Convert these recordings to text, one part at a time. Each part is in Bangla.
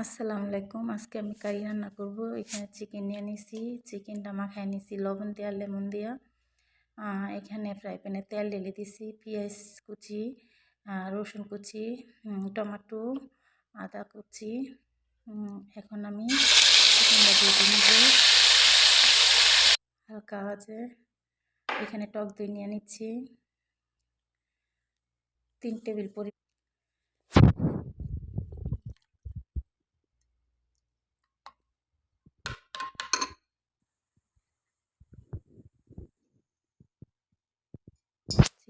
আসসালামু আলাইকুম। আজকে আমি কারি রান্না করব। এখানে চিকেন নিয়ে নিছি। চিকেনটা মাখায় নিছি। লবণ দেওয়া লেমন আহ, এখানে ফ্রাই প্যানে তেল ঢেলে দিছি। পেঁয়াজ কুচি রসুন কুচি টমেটো আদা কুচি এখন আমি হালকা আওয়াজে এখানে টক দই নিয়ে নিচ্ছি। তিন টেবিল পরি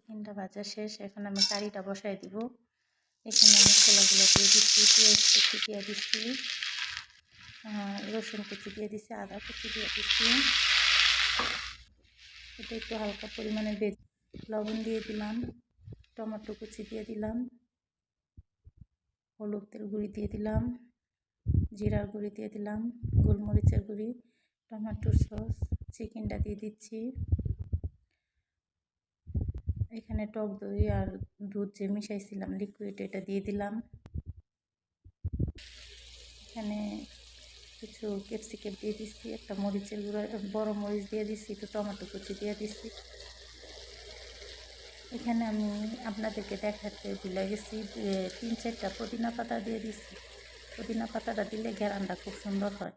চিকেনটা ভাজা শেষ, এখন আমি কারিটা বসাই দিব। এখানে মশলাগুলো দিয়ে দিচ্ছি, পেঁয়াজ কুচি দিয়ে দিচ্ছি রসুন কুচি দিয়ে দিচ্ছি, আদা কুচি দিয়ে দিচ্ছি। এটা একটু হালকা পরিমাণে বেজ লবণ দিয়ে দিলাম, টমেটো কুচি দিয়ে দিলাম, হলুদ তেল গুঁড়ি দিয়ে দিলাম, জিরার গুঁড়ি দিয়ে দিলাম, গোলমরিচের গুঁড়ি টমেটোর সস, চিকেনটা দিয়ে দিচ্ছি। এখানে টক দই আর দুধ যে মিশাইছিলাম লিকুইড এটা দিয়ে দিলাম। এখানে কিছু ক্যাপসিকাম দিয়ে দিচ্ছি একটা মরিচের গুঁড়ো, বড় মরিচ দিয়ে দিচ্ছি একটু টমেটো কুচি দিয়ে দিচ্ছি এখানে আমি আপনাদেরকে দেখাতে ভুলে গেছি তিন চারটা পুদিনা পাতা দিয়ে দিচ্ছি পুদিনা পাতাটা দিলে ঘেরানটা খুব সুন্দর হয়।